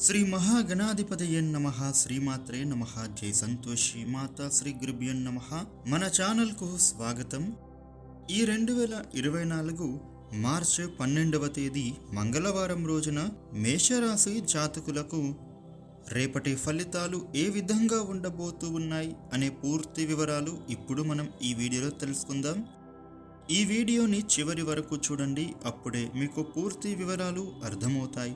శ్రీ మహాగణాధిపతయన్ నమ శ్రీమాత్రే నమ జై సంతోషి మాత శ్రీ గురుభ్యన్ నమ. మన ఛానల్కు స్వాగతం. ఈ రెండు వేల ఇరవై నాలుగు మార్చ్ పన్నెండవ తేదీ మంగళవారం రోజున మేషరాశి జాతకులకు రేపటి ఫలితాలు ఏ విధంగా ఉండబోతూ ఉన్నాయి అనే పూర్తి వివరాలు ఇప్పుడు మనం ఈ వీడియోలో తెలుసుకుందాం. ఈ వీడియోని చివరి వరకు చూడండి అప్పుడే మీకు పూర్తి వివరాలు అర్థమవుతాయి.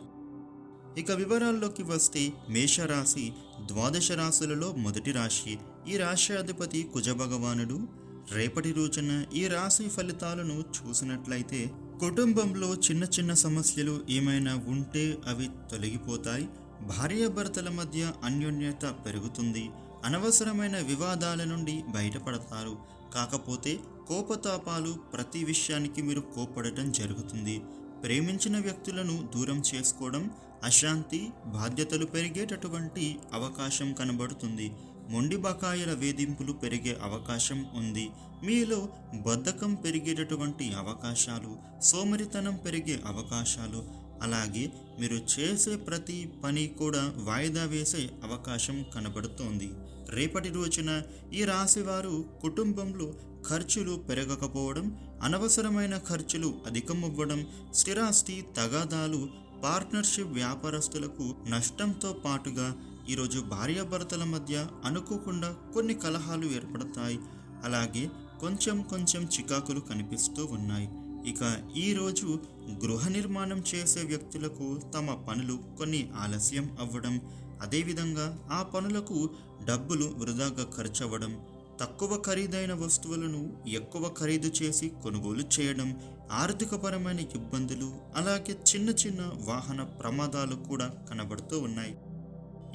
ఇక వివరాల్లోకి వస్తే మేషరాశి ద్వాదశ రాశులలో మొదటి రాశి. ఈ రాశి అధిపతి కుజభగవానుడు. రేపటి రోజున ఈ రాశి ఫలితాలను చూసినట్లయితే కుటుంబంలో చిన్న చిన్న సమస్యలు ఏమైనా ఉంటే అవి తొలగిపోతాయి. భార్యాభర్తల మధ్య అన్యోన్యత పెరుగుతుంది. అనవసరమైన వివాదాల నుండి బయటపడతారు. కాకపోతే కోపతాపాలు ప్రతి విషయానికి మీరు కోపడటం జరుగుతుంది. ప్రేమించిన వ్యక్తులను దూరం చేసుకోవడం అశాంతి బాధ్యతలు పెరిగేటటువంటి అవకాశం కనబడుతుంది. మొండి బకాయిల వేధింపులు పెరిగే అవకాశం ఉంది. మీలో బద్ధకం పెరిగేటటువంటి అవకాశాలు సోమరితనం పెరిగే అవకాశాలు అలాగే మీరు చేసే ప్రతి పని కూడా వాయిదా వేసే అవకాశం కనబడుతోంది. రేపటి రోజున ఈ రాశివారు కుటుంబంలో ఖర్చులు పెరగకపోవడం అనవసరమైన ఖర్చులు అధికమవ్వడం స్థిరాస్తి తగాదాలు పార్ట్నర్షిప్ వ్యాపారస్తులకు నష్టంతో పాటుగా ఈరోజు భార్యాభర్తల మధ్య అనుకోకుండా కొన్ని కలహాలు ఏర్పడతాయి. అలాగే కొంచెం కొంచెం చికాకులు కనిపిస్తూ ఉన్నాయి. ఇక ఈరోజు గృహ నిర్మాణం చేసే వ్యక్తులకు తమ పనులు కొన్ని ఆలస్యం అవ్వడం అదేవిధంగా ఆ పనులకు డబ్బులు వృధాగా ఖర్చు అవ్వడం తక్కువ ఖరీదైన వస్తువులను ఎక్కువ ఖరీదు చేసి కొనుగోలు చేయడం ఆర్థికపరమైన ఇబ్బందులు అలాగే చిన్న చిన్న వాహన ప్రమాదాలు కూడా కనబడుతూ ఉన్నాయి.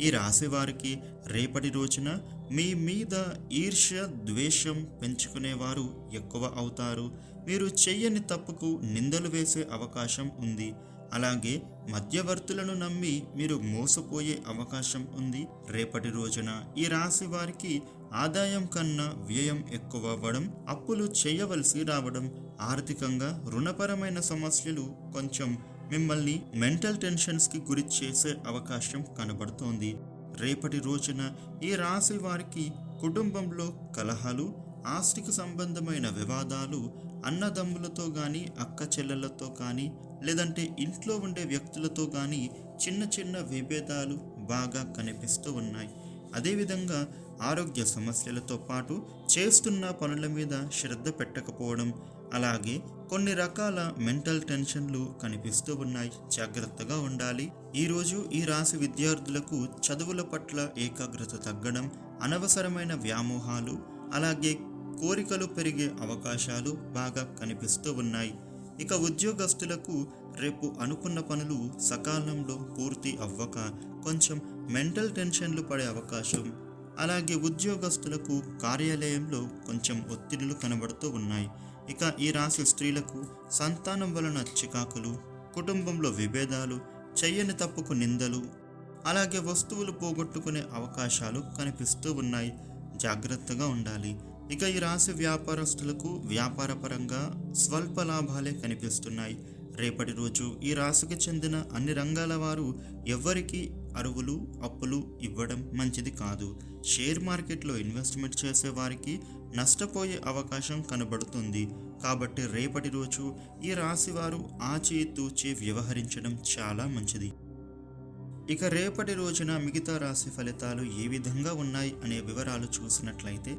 ఈ రాశి వారికి రేపటి రోజున మీ మీద ఈర్ష్య ద్వేషం పెంచుకునేవారు ఎక్కువ అవుతారు. మీరు చెయ్యని తప్పుకు నిందలు వేసే అవకాశం ఉంది. అలాగే మధ్యవర్తులను నమ్మి మీరు మోసపోయే అవకాశం ఉంది. రేపటి రోజున ఈ రాశి వారికి ఆదాయం కన్నా వ్యయం ఎక్కువ అవ్వడం అప్పులు చేయవలసి రావడం ఆర్థికంగా రుణపరమైన సమస్యలు కొంచెం మిమ్మల్ని మెంటల్ టెన్షన్స్కి గురి చేసే అవకాశం కనబడుతోంది. రేపటి రోజున ఈ రాశి వారికి కుటుంబంలో కలహాలు ఆస్తికి సంబంధమైన వివాదాలు అన్నదమ్ములతో కానీ అక్క చెల్లెలతో కానీ లేదంటే ఇంట్లో ఉండే వ్యక్తులతో కానీ చిన్న చిన్న విభేదాలు బాగా కనిపిస్తూ ఉన్నాయి. అదేవిధంగా ఆరోగ్య సమస్యలతో పాటు చేస్తున్న పనుల మీద శ్రద్ధ పెట్టకపోవడం అలాగే కొన్ని రకాల మెంటల్ టెన్షన్లు కనిపిస్తూ ఉన్నాయి. జాగ్రత్తగా ఉండాలి. ఈరోజు ఈ రాశి విద్యార్థులకు చదువుల పట్ల ఏకాగ్రత తగ్గడం అనవసరమైన వ్యామోహాలు అలాగే కోరికలు పెరిగే అవకాశాలు బాగా కనిపిస్తూ ఉన్నాయి. ఇక ఉద్యోగస్తులకు రేపు అనుకున్న పనులు సకాలంలో పూర్తి అవ్వక కొంచెం మెంటల్ టెన్షన్లు పడే అవకాశం. అలాగే ఉద్యోగస్తులకు కార్యాలయంలో కొంచెం ఒత్తిడులు కనబడుతూ ఉన్నాయి. ఇక ఈ రాశి స్త్రీలకు సంతానం వలన చికాకులు కుటుంబంలో విభేదాలు చెయ్యని తప్పుకు నిందలు అలాగే వస్తువులు పోగొట్టుకునే అవకాశాలు కనిపిస్తూ ఉన్నాయి. జాగ్రత్తగా ఉండాలి. ఇక ఈ రాశి వ్యాపారస్తులకు వ్యాపారపరంగా స్వల్ప లాభాలే కనిపిస్తున్నాయి. రేపటి రోజు ఈ రాశికి చెందిన అన్ని రంగాల వారు ఎవ్వరికి అరువులు అప్పులు ఇవ్వడం మంచిది కాదు. షేర్ మార్కెట్లో ఇన్వెస్ట్మెంట్ చేసే వారికి నష్టపోయే అవకాశం కనబడుతుంది. కాబట్టి రేపటి రోజు ఈ రాశి వారు ఆచి తూచి వ్యవహరించడం చాలా మంచిది. ఇక రేపటి రోజున మిగతా రాశి ఫలితాలు ఏ విధంగా ఉన్నాయి అనే వివరాలు చూసినట్లయితే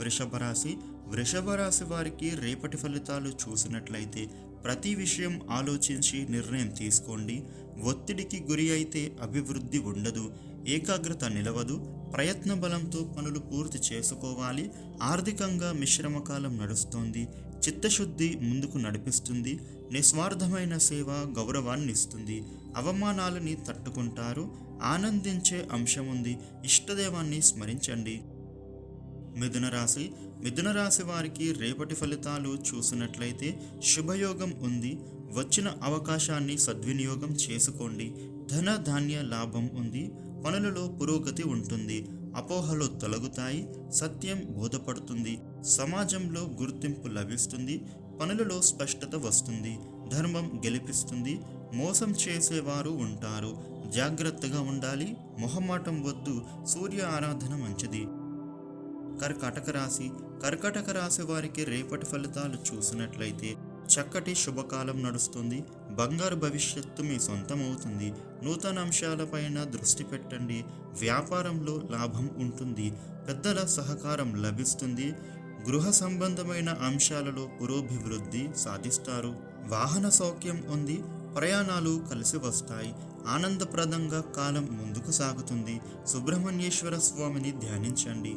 వృషభ రాశి. వృషభ రాశి వారికి రేపటి ఫలితాలు చూసినట్లయితే ప్రతి విషయం ఆలోచించి నిర్ణయం తీసుకోండి. ఒత్తిడికి గురి అయితే అభివృద్ధి ఉండదు ఏకాగ్రత నిలవదు ప్రయత్న బలంతో పనులు పూర్తి చేసుకోవాలి ఆర్థికంగా మిశ్రమ కాలం నడుస్తోంది చిత్తశుద్ధి ముందుకు నడిపిస్తుంది నిస్వార్థమైన సేవ గౌరవాన్ని ఇస్తుంది అవమానాలని తట్టుకుంటారు. ఆనందించే అంశం ఉంది ఇష్టదేవాన్ని స్మరించండి. మిథున రాశి. మిథున రాశి వారికి రేపటి ఫలితాలు చూసినట్లయితే శుభయోగం ఉంది. వచ్చిన అవకాశాన్ని సద్వినియోగం చేసుకోండి. ధన ధాన్య లాభం ఉంది. పనులలో పురోగతి ఉంటుంది. అపోహలు తొలగుతాయి. సత్యం బోధపడుతుంది. సమాజంలో గుర్తింపు లభిస్తుంది పనులలో స్పష్టత వస్తుంది ధర్మం గెలిపిస్తుంది మోసం చేసేవారు ఉంటారు. జాగ్రత్తగా ఉండాలి మొహమాటం వద్దు సూర్య ఆరాధన మంచిది. కర్కాటక రాశి కర్కాటక రాశి వారికి రేపటి ఫలితాలు చూసినట్లయితే చక్కటి శుభకాలం నడుస్తుంది బంగారు భవిష్యత్తు మీ సొంతం అవుతుంది నూతన అంశాలపైన దృష్టి పెట్టండి వ్యాపారంలో లాభం ఉంటుంది పెద్దల సహకారం లభిస్తుంది గృహ సంబంధమైన అంశాలలో పురోభివృద్ధి సాధిస్తారు. వాహన సౌఖ్యం ఉంది ప్రయాణాలు కలిసి వస్తాయి. ఆనందప్రదంగా కాలం ముందుకు సాగుతుంది. సుబ్రహ్మణ్యేశ్వర స్వామిని ధ్యానించండి.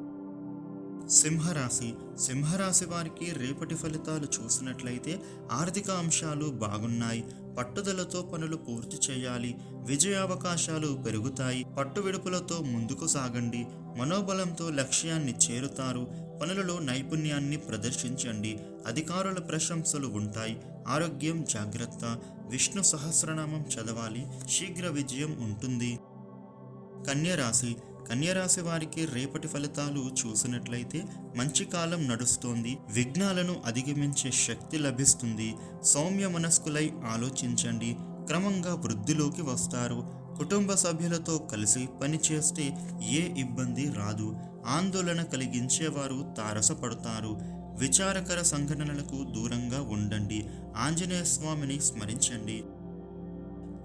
సింహరాశి. సింహరాశి వారికి రేపటి ఫలితాలు చూసినట్లయితే ఆర్థిక అంశాలు బాగున్నాయి. పట్టుదలతో పనులు పూర్తి చేయాలి. విజయావకాశాలు పెరుగుతాయి. పట్టు విడుపులతో ముందుకు సాగండి. మనోబలంతో లక్ష్యాన్ని చేరుతారు. పనులలో నైపుణ్యాన్ని ప్రదర్శించండి. అధికారుల ప్రశంసలు ఉంటాయి. ఆరోగ్యం జాగ్రత్త. విష్ణు సహస్రనామం చదవాలి. శీఘ్ర విజయం ఉంటుంది. కన్యరాశి. కన్యరాశి వారికి రేపటి ఫలితాలు చూసినట్లయితే మంచి కాలం నడుస్తోంది. విఘ్నాలను అధిగమించే శక్తి లభిస్తుంది. సౌమ్య మనస్కులై ఆలోచించండి. క్రమంగా వృద్ధిలోకి వస్తారు. కుటుంబ సభ్యులతో కలిసి పనిచేస్తే ఏ ఇబ్బంది రాదు. ఆందోళన కలిగించేవారు తారసపడతారు. విచారకర సంఘటనలకు దూరంగా ఉండండి. ఆంజనేయ స్వామిని స్మరించండి.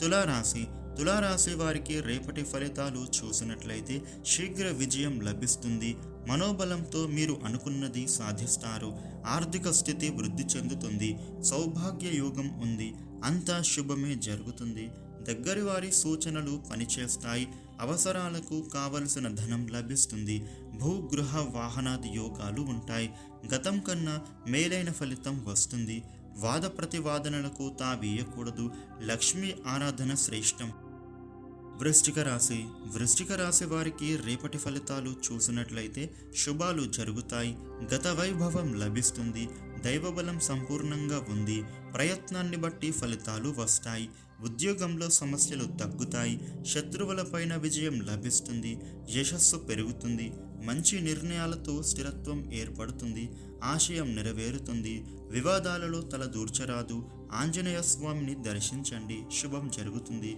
తులారాశి. తులారాశి వారికి రేపటి ఫలితాలు చూసినట్లయితే శీఘ్ర విజయం లభిస్తుంది. మనోబలంతో మీరు అనుకున్నది సాధిస్తారు. ఆర్థిక స్థితి వృద్ధి చెందుతుంది. సౌభాగ్య యోగం ఉంది. అంతా శుభమే జరుగుతుంది. దగ్గరి వారి సూచనలు పనిచేస్తాయి. అవసరాలకు కావలసిన ధనం లభిస్తుంది. భూగృహ వాహనాది యోగాలు ఉంటాయి. గతం కన్నా మేలైన ఫలితం వస్తుంది. వాద ప్రతివాదనలకు తావీయకూడదు లక్ష్మీ ఆరాధన శ్రేష్టం. వృశ్చిక రాశి. వృశ్చిక రాశి వారికి రేపటి ఫలితాలు చూసినట్లయితే శుభాలు జరుగుతాయి. గత వైభవం లభిస్తుంది. దైవబలం సంపూర్ణంగా ఉంది. ప్రయత్నాన్ని బట్టి ఫలితాలు వస్తాయి. ఉద్యోగంలో సమస్యలు తగ్గుతాయి. శత్రువులపైన విజయం లభిస్తుంది. యశస్సు పెరుగుతుంది. మంచి నిర్ణయాలతో స్థిరత్వం ఏర్పడుతుంది. ఆశయం నెరవేరుతుంది. వివాదాలలో తల దూర్చరాదు. ఆంజనేయ స్వామిని దర్శించండి. శుభం జరుగుతుంది.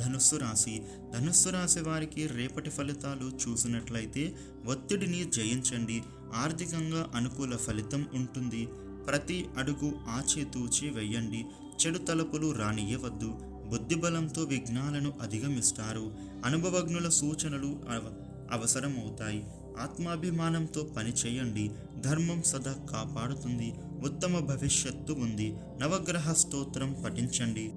ధనుస్సు రాశి. ధనుస్సు రాశి వారికి రేపటి ఫలితాలు చూసినట్లయితే ఒత్తిడిని జయించండి. ఆర్థికంగా అనుకూల ఫలితం ఉంటుంది. ప్రతి అడుగు ఆచితూచి వెయ్యండి చెడు తలుపులు రానియవద్దు బుద్ధిబలంతో విఘ్నాలను అధిగమిస్తారు. అనుభవజ్ఞుల సూచనలు అవ అవసరమవుతాయి. ఆత్మాభిమానంతో పని చేయండి. ధర్మం సదా కాపాడుతుంది. ఉత్తమ భవిష్యత్తు ఉంది. నవగ్రహ స్తోత్రం పఠించండి.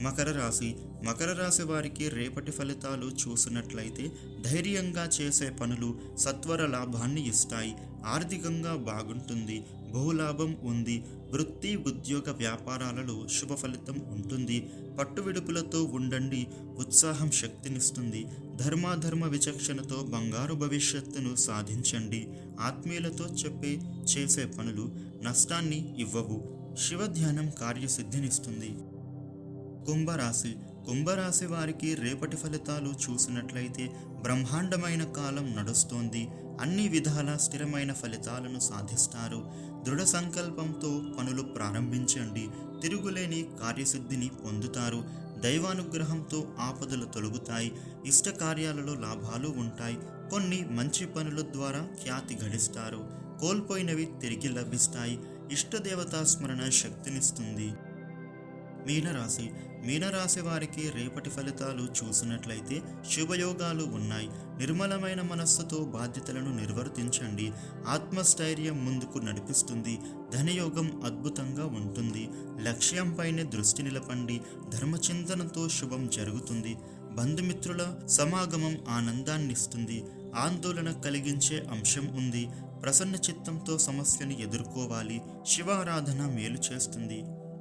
మకర రాశి. మకర రాశి వారికి రేపటి ఫలితాలు చూసినట్లయితే ధైర్యంగా చేసే పనులు సత్వర లాభాన్ని ఇస్తాయి. ఆర్థికంగా బాగుంటుంది. బహులాభం ఉంది. వృత్తి ఉద్యోగ వ్యాపారాలలో శుభ ఫలితం ఉంటుంది. పట్టు విడుపులతో ఉండండి. ఉత్సాహం శక్తినిస్తుంది. ధర్మాధర్మ విచక్షణతో బంగారు భవిష్యత్తును సాధించండి. ఆత్మీయులతో చెప్పే చేసే పనులు నష్టాన్ని ఇవ్వవు. శివ ధ్యానం కార్యసిద్ధినిస్తుంది. కుంభరాశి. కుంభరాశి వారికి రేపటి ఫలితాలు చూసినట్లయితే బ్రహ్మాండమైన కాలం నడుస్తోంది. అన్ని విధాల స్థిరమైన ఫలితాలను సాధిస్తారు. దృఢ సంకల్పంతో పనులు ప్రారంభించండి. తిరుగులేని కార్యసిద్ధిని పొందుతారు. దైవానుగ్రహంతో ఆపదలు తొలగుతాయి. ఇష్ట కార్యాలలో లాభాలు ఉంటాయి. కొన్ని మంచి పనుల ద్వారా ఖ్యాతి గడిస్తారు. కోల్పోయినవి తిరిగి లభిస్తాయి. ఇష్టదేవతా స్మరణ శక్తినిస్తుంది. మీనరాశి. మీనరాశి వారికి రేపటి ఫలితాలు చూసినట్లయితే శుభయోగాలు ఉన్నాయి. నిర్మలమైన మనస్సుతో బాధ్యతలను నిర్వర్తించండి. ఆత్మస్థైర్యం ముందుకు నడిపిస్తుంది. ధనయోగం అద్భుతంగా ఉంటుంది. లక్ష్యంపైనే దృష్టి నిలపండి. ధర్మచింతనతో శుభం జరుగుతుంది. బంధుమిత్రుల సమాగమం ఆనందాన్నిస్తుంది. ఆందోళన కలిగించే అంశం ఉంది. ప్రసన్న చిత్తంతో సమస్యను ఎదుర్కోవాలి. శివారాధన మేలు చేస్తుంది.